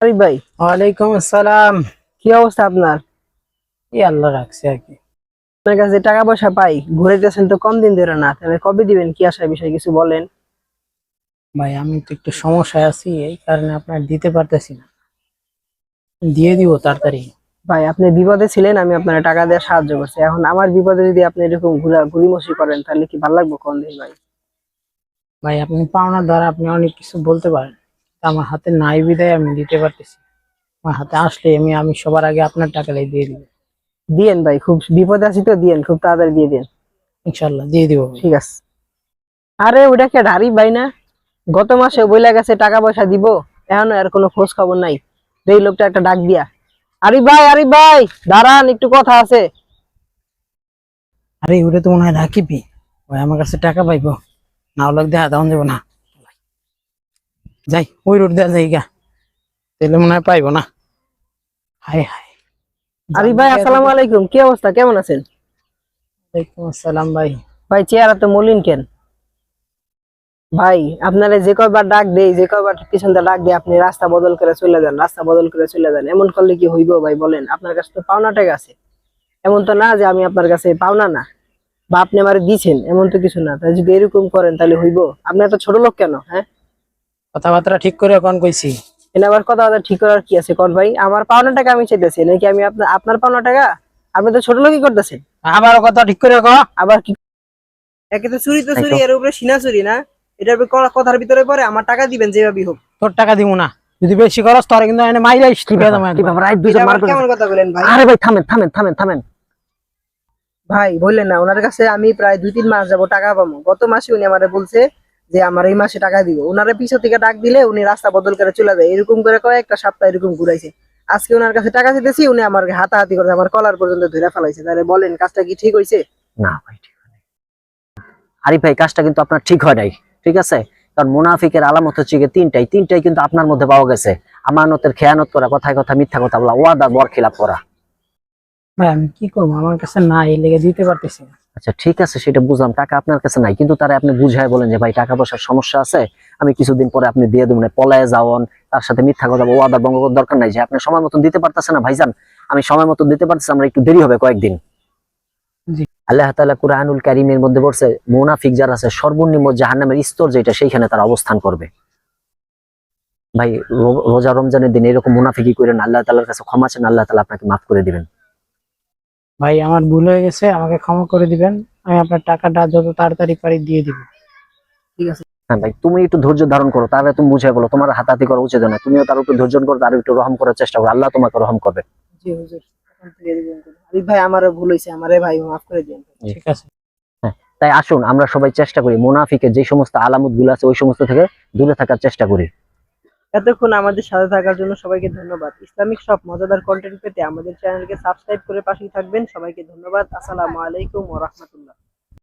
আরিফ ভাই। ওয়ালাইকুম আসসালাম। কি অবস্থা আপনার? এই আল্লাহ রাখছে আর কি। আপনার কাছে টাকা পয়সা পাই ঘুরেতেছেন তো কম দিন ধরে না তাহলে কবে দিবেন? কি আসার বিষয়ে কিছু বলেন? ভাই আমি তো একটু সমস্যায় আছি এই কারণে আপনার দিতে পারতেছি না। দিয়ে দিব তাড়াতাড়ি। ভাই আপনি বিপদে ছিলেন আমি আপনার টাকা দিয়ে সাহায্য করছি। এখন আমার বিপদে যদি আপনি এরকম ঘুরা ঘুরিমসি করেন তাহলে কি ভালো লাগবে কোন দিন ভাই? ভাই আপনি পাওনার দ্বারা আপনি অনেক কিছু বলতে পারেন। আমার হাতে নাই বিদায় আমি দিতে পারতেছি আমার হাতে আসলে আমি আমি সবার আগে আপনার টাকাটাই দিয়ে দিব। দিয়েন ভাই খুব বিপদে আছি তো দিয়েন খুব তাড়াতাড়ি দিয়ে দিন ইনশাল্লাহ দিয়ে দিব ঠিক আছে। আরে ওটা কে হারিফ ভাই না? গত মাসে বইলা গেছে টাকা পয়সা দিব এখন আর কোনো খোঁজ খবর নাই। এই লোকটা একটা ডাক দিয়া। আরে ভাই আরিফ ভাই দাঁড়ান একটু কথা আছে। আরে ওটা তো মনে হয় রাখিবি ভাই। আমার কাছে টাকা পাইবো। না ওলাক দেখা দাম দেবো না। যাই ওই রোড দেওয়া যাই গা। তাহলে মনে হয় পাইবো না। হাই হাই আরিফ ভাই আসসালামু আলাইকুম। কি অবস্থা? কেমন আছেন? ওয়ালাইকুম আসসালাম ভাই। ভাই চেহারা তো মলিন কেন? ভাই আপনারা যে কয়বার ডাক দেই যে কয়বার পিছন দিয়ে ডাক দেই আপনি রাস্তা বদল করে চলে যান রাস্তা বদল করে চলে যান। এমন করলে কি হইব ভাই বলেন? আপনার কাছে তো পাওনা টাকা আছে। এমন তো না যে আমি আপনার কাছে পাওনা না। বা আপনি আমারে দিছেন এমন তো কিছু না। তাই যদি এরকম করেন তাহলে হইব? আপনি এত ছোট লোক কেন হ্যাঁ? কথাবার্তা ঠিক করে কোন কইছি। এনে আবার কথা কথা ঠিক করার কি আছে? কর ভাই আমার পাওনা টাকা আমি চাইতেছি নাকি আমি আপনার আপনার পাওনা টাকা? আপনি তো ছোট লোকই করতেছেন। আবার কথা ঠিক করে কো আবার কি একে তো চুরি তো চুরি এর উপরে সিনা চুরি না? এটার কথার ভিতরে পরে আমার টাকা দিবেন যেভাবেই হোক। তোর টাকা দিব না। যদি বেশি করস তোর কিন্তু এনে মাইরা স্লিপে দাম কি ব্যাপার? আই দুইজন মার কেমন কথা বলেন ভাই? আরে ভাই থামেন থামেন থামেন থামেন। ভাই বললেন না ওনার কাছে আমি প্রায় দুই তিন মাস যাব টাকা পাবো। গত মাসে উনি আমারে বলছে যে আমার এই মাসে টাকা দিব। ওনারে পিছন থেকে ডাক দিলে উনি রাস্তা বদল করে চলে যায়। এরকম করে কয়েকটা সপ্তাহ এরকম ঘুরাইছে। আজকে ওনার কাছে টাকা দিতেছি, উনি আমার হাতাহাতি করে আমার কলার পর্যন্ত ধরে ফেলাইছে। তাহলে বলেন, কাজটা কি ঠিক হয়েছে না ভাই, ঠিক আরিফ ভাই, কাজটা কিন্তু আপনার ঠিক হয় নাই, ঠিক আছে? কারণ মুনাফিকের আলামত হচ্ছে গিয়ে তিনটাই। তিনটাই কিন্তু আপনার মধ্যে পাওয়া গেছে। আমানতের খেয়ানত করা, কথায় কথা মিথ্যা কথা বলা, ওয়াদা বর খিলাপ করা। ভাই আমি কি করব? আমার কাছে না লেগে দিতে পারতেছি না। আচ্ছা ঠিক আছে সেটা বুঝলাম। টাকা আপনার কাছে নাই কিন্তু তারা আপনি বুঝায় বলেন যে ভাই টাকা পয়সার সমস্যা আছে আমি কিছুদিন পরে আপনি দিয়ে দেবেন পলায় যাওয়ান তার সাথে মিথ্যা কথা বলা, ওয়াদা ভঙ্গ দরকার নাই। যে আপনি সময় মতন দিতে পারতেছেন না ভাইজান আমি সময় মতন দিতে পারতেছি আমরা একটু দেরি হবে কয়েকদিন। আল্লাহ কুরআনুল কারীমের মধ্যে বলছে মুনাফিক যারা আছে সর্বনিম্ন জাহান্নামের স্তর যেটা সেইখানে তারা অবস্থান করবে। ভাই রোজা রমজানের দিন এরকম মুনাফিকি করেন আল্লাহ তাআলার কাছে ক্ষমা চান আল্লাহ তাআলা আপনাকে মাফ করে দিবেন। ভাই আমার ভুল হয়ে গেছে আমাকে ক্ষমা করে দিবেন। আমি আপনার টাকাটা যত তাড়াতাড়ি পারি দিয়ে দিব। ঠিক আছে। হ্যাঁ ভাই তুমি একটু ধৈর্য ধারণ করো তাহলে তুমি বুঝে বলো তোমার হাতাহাতি করা উচিত না তুমিও তার উপর ধৈর্য করো তার একটু রহম করার চেষ্টা করো আল্লাহ তোমাকে রহম করবে। জি হুজুর। আরিফ ভাই আমারও ভুল হয়েছে আমারে ভাই মাফ করে দিন ঠিক আছে। তাই আসুন আমরা সবাই চেষ্টা করি মুনাফিকের যে সমস্ত আলামতগুলো আছে ওই সমস্ত থেকে দূরে থাকার চেষ্টা করি। এতক্ষণ আমাদের সাথে থাকার জন্য সবাইকে ধন্যবাদ। ইসলামিক সব মজাদার কন্টেন্ট পেতে আমাদের চ্যানেলকে সাবস্ক্রাইব করে পাশেই থাকবেন। সবাইকে ধন্যবাদ। আসসালামু আলাইকুম ওয়া রাহমাতুল্লাহ।